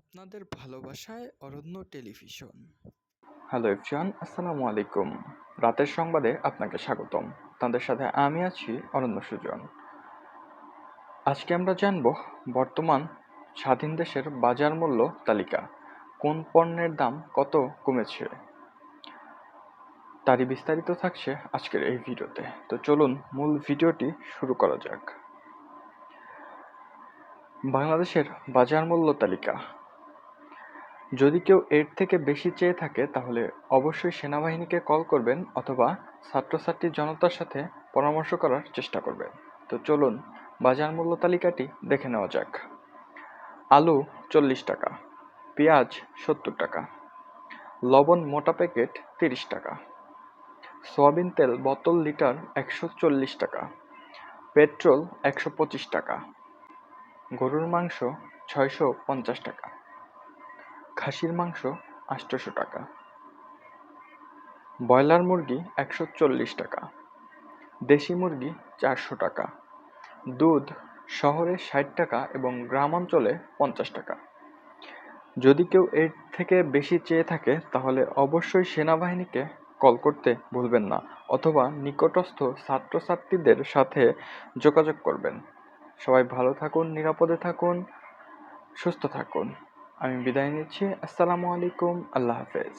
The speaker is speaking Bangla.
আপনাদের ভালোবাসায় অরণ্য টেলিভিশন। হ্যালো এফজান আসসালামু আলাইকুম। রাতের সংবাদে আপনাকে স্বাগতম। তাদের সাথে আমি আছি অরণ্য সুজন। আজকে আমরা জানব বর্তমান স্বাধীন দেশের বাজার মূল্য তালিকা। কোন পণ্যের দাম কত কমেছে? তারই বিস্তারিত থাকছে আজকের এই ভিডিওতে। তো চলুন মূল ভিডিওটি শুরু করা যাক। বাংলাদেশের বাজার মূল্য তালিকা। যদি কেউ এর থেকে বেশি চেয়ে থাকে, তাহলে অবশ্যই সেনাবাহিনীকে কল করবেন অথবা ছাত্রছাত্রী জনতার সাথে পরামর্শ করার চেষ্টা করবেন। তো চলুন, বাজার মূল্য তালিকাটি দেখে নেওয়া যাক। আলু চল্লিশ টাকা, পেঁয়াজ সত্তর টাকা, লবণ মোটা প্যাকেট তিরিশ টাকা, সয়াবিন তেল বোতল লিটার একশো চল্লিশ টাকা, পেট্রোল একশো পঁচিশ টাকা, গরুর মাংস ছয়শো পঞ্চাশ টাকা। খাসির মাংস আটশোশো টাকা। ব্রয়লার মুরগি একশো চল্লিশ টাকা। দেশি মুরগি চারশো টাকা। দুধ শহরে ষাট টাকা এবং গ্রাম অঞ্চলে পঞ্চাশ টাকা। যদি কেউ এর থেকে বেশি চেয়ে থাকে, তাহলে অবশ্যই সেনাবাহিনীকে কল করতে ভুলবেন না অথবা নিকটস্থ ছাত্রছাত্রীদের সাথে যোগাযোগ করবেন। সবাই ভালো থাকুন, নিরাপদে থাকুন, সুস্থ থাকুন। আমি বিদায় নিচ্ছি। আসসালামু আলাইকুম। আল্লাহ হাফেজ।